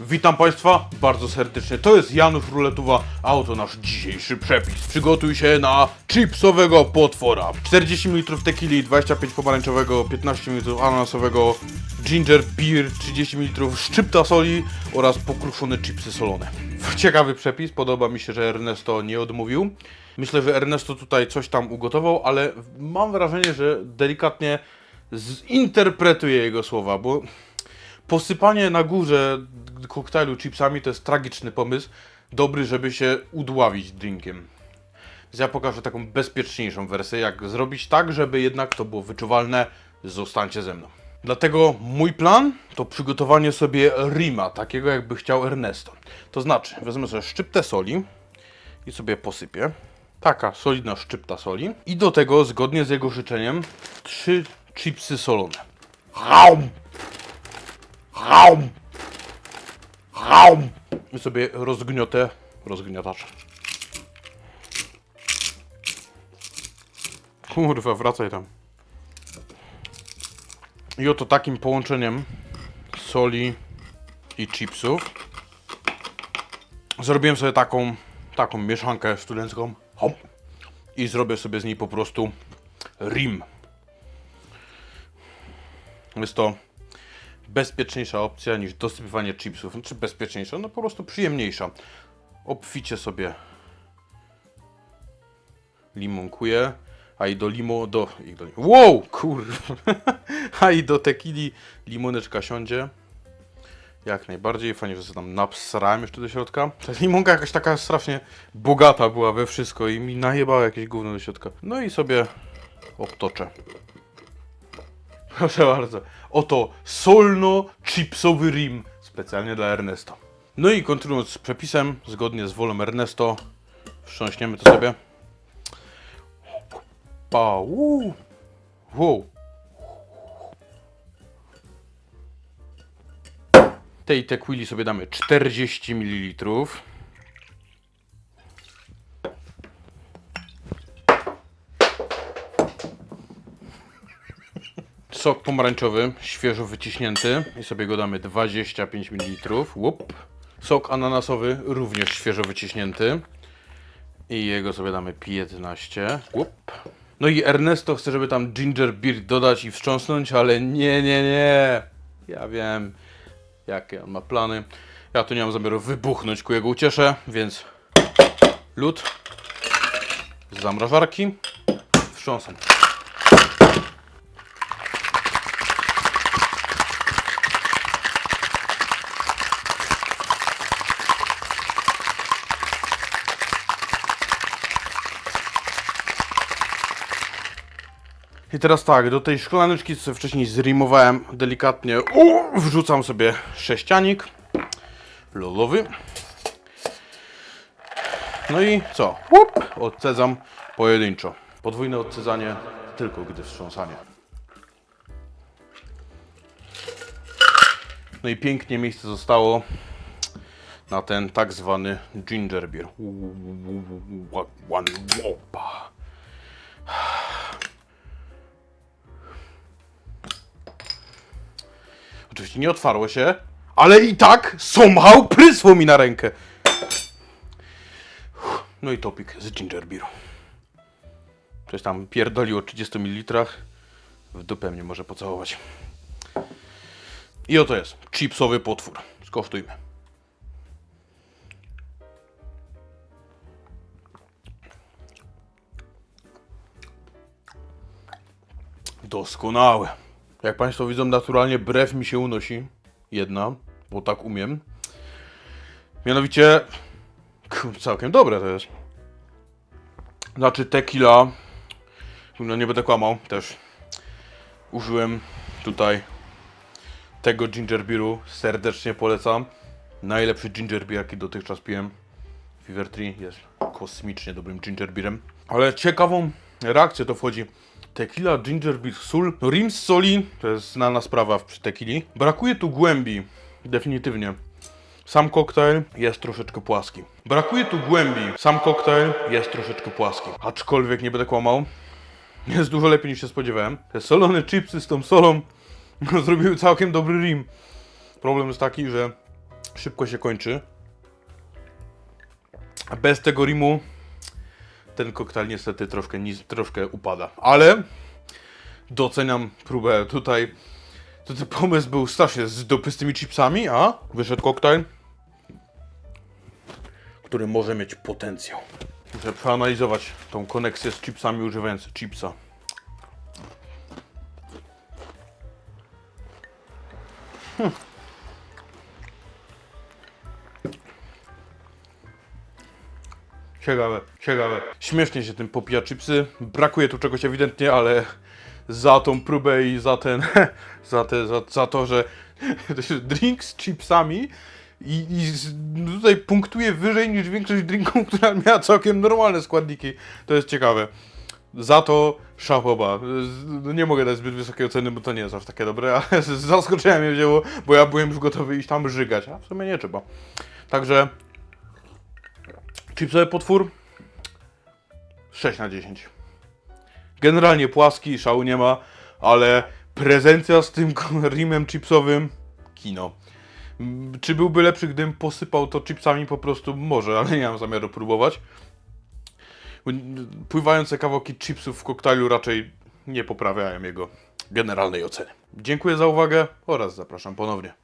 Witam Państwa bardzo serdecznie. To jest Janusz Ruletuwa, a oto nasz dzisiejszy przepis. Przygotuj się na chipsowego potwora. 40 ml tequili, 25 pomarańczowego, 15 ml ananasowego, ginger beer, 30 ml szczypta soli oraz pokruszone chipsy solone. Ciekawy przepis, podoba mi się, że Ernesto nie odmówił. Myślę, że Ernesto tutaj coś tam ugotował, ale mam wrażenie, że delikatnie zinterpretuje jego słowa, bo posypanie na górze koktajlu chipsami to jest tragiczny pomysł. Dobry, żeby się udławić drinkiem. Więc ja pokażę taką bezpieczniejszą wersję, jak zrobić tak, żeby jednak to było wyczuwalne. Zostańcie ze mną. Dlatego mój plan to przygotowanie sobie rima, takiego jakby chciał Ernesto. To znaczy, wezmę sobie szczyptę soli i sobie posypię. Taka solidna szczypta soli. I do tego, zgodnie z jego życzeniem, trzy chipsy solone. Raum! Raum! Raum! I sobie rozgniotę rozgniatacz. Kurwa, wracaj tam. I oto takim połączeniem soli i chipsów zrobiłem sobie taką, taką mieszankę studencką. I zrobię sobie z niej po prostu rim. Jest to bezpieczniejsza opcja niż dosypywanie chipsów. Znaczy bezpieczniejsza, no po prostu przyjemniejsza. Obficie sobie limonkuję, a i do limo, do, i do wow, kurwa, a i do tequili limoneczka siądzie. Jak najbardziej, fajnie, że sobie tam napsrałem jeszcze do środka. Ta limonka jakaś taka strasznie bogata była we wszystko i mi najebała jakieś gówno do środka. No i sobie obtoczę. Proszę bardzo. Oto solno-chipsowy rim specjalnie dla Ernesto. No i kontynuując z przepisem, zgodnie z wolą Ernesto, wstrząśniemy to sobie. Pa. Wow. Tej tequili sobie damy 40 ml. Sok pomarańczowy, świeżo wyciśnięty i sobie go damy 25 ml. Łup. Sok ananasowy, również świeżo wyciśnięty i jego sobie damy 15. Łup. No i Ernesto chce, żeby tam ginger beer dodać i wstrząsnąć, ale nie, nie, nie. Ja wiem, jakie on ma plany. Ja tu nie mam zamiaru wybuchnąć ku jego uciesze, więc lód z zamrażarki, wstrząsam. I teraz tak, do tej szklaneczki, co wcześniej zrimowałem delikatnie, u, wrzucam sobie sześcianik lodowy. No i co? Łup, odcedzam pojedynczo. Podwójne odcedzanie tylko gdy wstrząsanie. No i pięknie miejsce zostało na ten tak zwany ginger beer. Oczywiście nie otwarło się, ale i tak somehow prysło mi na rękę. No i topik z ginger beeru. Coś tam pierdoliło 30 ml. W dupę mnie może pocałować. I oto jest chipsowy potwór. Skosztujmy. Doskonałe. Jak Państwo widzą, naturalnie brew mi się unosi. Jedna, bo tak umiem. Mianowicie, całkiem dobre to jest. Znaczy tequila, no nie będę kłamał, też użyłem tutaj tego ginger beeru. Serdecznie polecam. Najlepszy ginger beer, jaki dotychczas piłem. Fever Tree jest kosmicznie dobrym ginger beerem. Ale ciekawą reakcję to wchodzi. Tequila, ginger beer, sól. No rim z soli to jest znana sprawa przy tequili. Brakuje tu głębi, definitywnie. Sam koktajl jest troszeczkę płaski. Brakuje tu głębi. Sam koktajl jest troszeczkę płaski. Aczkolwiek nie będę kłamał. Jest dużo lepiej niż się spodziewałem. Te solone chipsy z tą solą zrobiły całkiem dobry rim. Problem jest taki, że szybko się kończy. A bez tego rimu ten koktajl niestety troszkę, troszkę upada. Ale doceniam próbę tutaj. To ten pomysł był strasznie z dupy z tymi chipsami, a wyszedł koktajl, który może mieć potencjał. Muszę przeanalizować tą koneksję z chipsami używając chipsa. Ciekawe, ciekawe. Śmiesznie się tym popija chipsy. Brakuje tu czegoś ewidentnie, ale za tą próbę i za ten, za, te, za, za to, że drink z chipsami i, i z- tutaj punktuje wyżej niż większość drinków, która miała całkiem normalne składniki. To jest ciekawe. Za to szapoba. No Nie mogę dać zbyt wysokiej oceny, bo to nie jest aż takie dobre, ale zaskoczenia mnie wzięło, bo ja byłem już gotowy iść tam żygać, a w sumie nie trzeba. Także chipsowy potwór 6 na 10. Generalnie płaski, szału nie ma, ale prezencja z tym rimem chipsowym kino. Mm, Czy byłby lepszy, gdybym posypał to chipsami po prostu? Może, ale nie mam zamiaru próbować. Pływające kawałki chipsów w koktajlu raczej nie poprawiają jego generalnej oceny. Dziękuję za uwagę oraz zapraszam ponownie.